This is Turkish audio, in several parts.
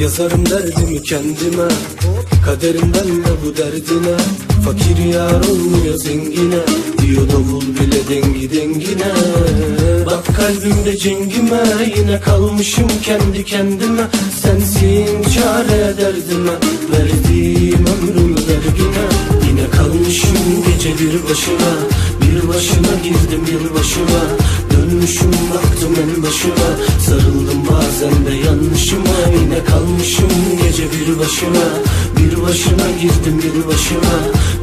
Yazarım derdimi kendime Kaderimden de bu derdine. Fakir yar olmuyor zengine Diyor davul bile dengi dengine. Bak kalbimde cengime Yine kalmışım kendi kendime. Sensin çare derdime Verdiğim ömrümü vergine Yine kalmışım gece bir başına Bir başına girdim yılbaşına. Dönmüşüm baktım en başına Sarıldım bazen de yanlışıma Yine kalmışım gece bir başına. Bir başına girdim yılbaşına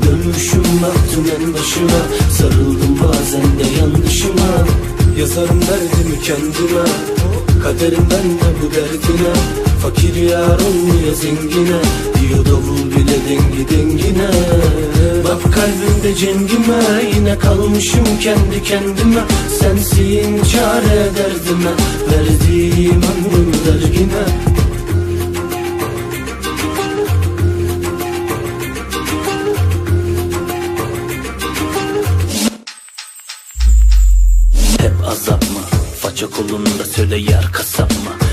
Dönmüşüm baktım en başına. Sarıldım bazen de yanlışıma. Yazarım derdimi kendime Kaderimden de bu derdine Fakir yar olmuyor zengine Diyor davul bile dengi dengine Bak kalbimde cengime Yine kalmışım kendi kendime Sensin çare derdime Verdiğim ömrümü vergine Hep azap mı? Faça kolunda söyle yar kasap mı?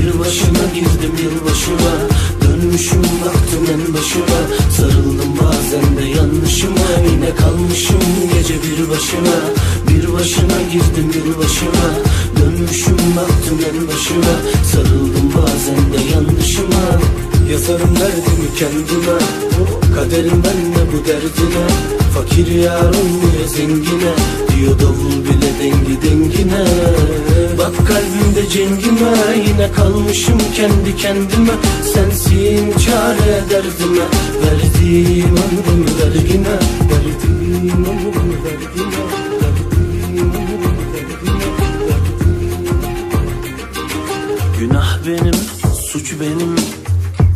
Bir başına girdim yılbaşına Dönmüşüm baktım en başına Sarıldım bazen de yanlışıma. Yine kalmışım gece bir başına. Bir başına girdim yılbaşına Dönmüşüm baktım en başına Sarıldım bazen de yanlışıma. Yazarım derdimi kendime Kaderimden de bu derdine. Fakir yar olmuyor zengine Diyor davul bile dengi dengine. Bak kalbimde cengime Yine kalmışım kendi kendime. Sensin çare derdime Verdiğim ömrümü vergine Verdiğim ömrümü vergine. Günah benim, suç benim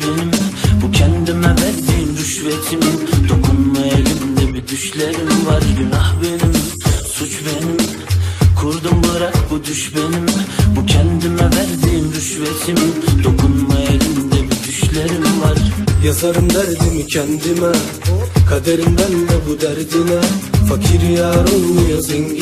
benim Bu kendime verdiğim rüşvetim Dokunma elimde bir düşlerim var. Günah benim, suç benim. Kurdum bırak bu düş benim. Bu kendime verdiğim rüşvetim Dokunma elimde bir düşlerim var. Yazarım derdimi kendime Kaderimden de bu derdine. Fakir yar olmuyor zengine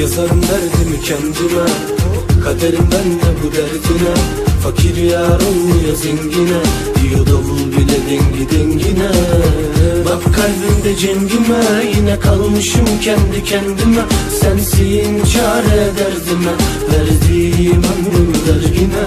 Yazarım derdimi kendime Kaderimden de bu derdine. Fakir yar olmuyor zengine? Diyor davul bile dengi dengine. Bak kalbimde cengime Yine kalmışım kendi kendime. Sensin çare derdime Verdiğim ömrümü vergine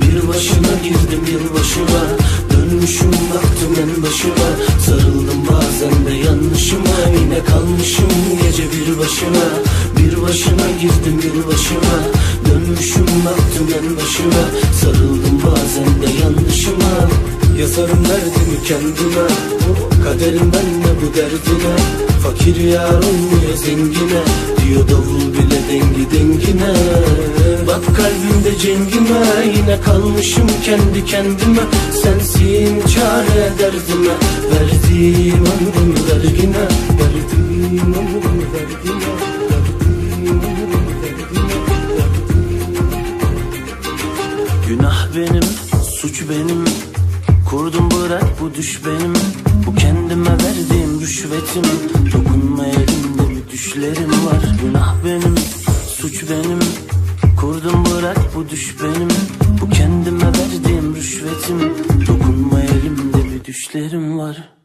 başına girdim bir başıma Dönmüşüm baktım en başıma. Sarıldım bazen de yanlışıma. Yine kalmışım gece bir başına. Bir başına girdim bir başıma Dönmüşüm baktım en başıma. Sarıldım bazen de yanlışıma. Yazarım derdimi kendime. Kaderimden de bu derdine. Fakir yar olmuyor zengine. Diyor davul dengi dengine. Bak kalbimde cengime Yine kalmışım kendi kendime. Sensin çare derdime Verdiğim ömrümü vergine. Verdiğim ömrümü vergine Günah benim, suç benim. Kurdum bırak bu düş benim. Bu kendime verdiğim rüşvetim. Dokunma elimde düşlerim var. Günah benim, suç benim. Kurdum bırak bu düş benim. Bu kendime verdiğim rüşvetim. Dokunma elimde bir düşlerim var.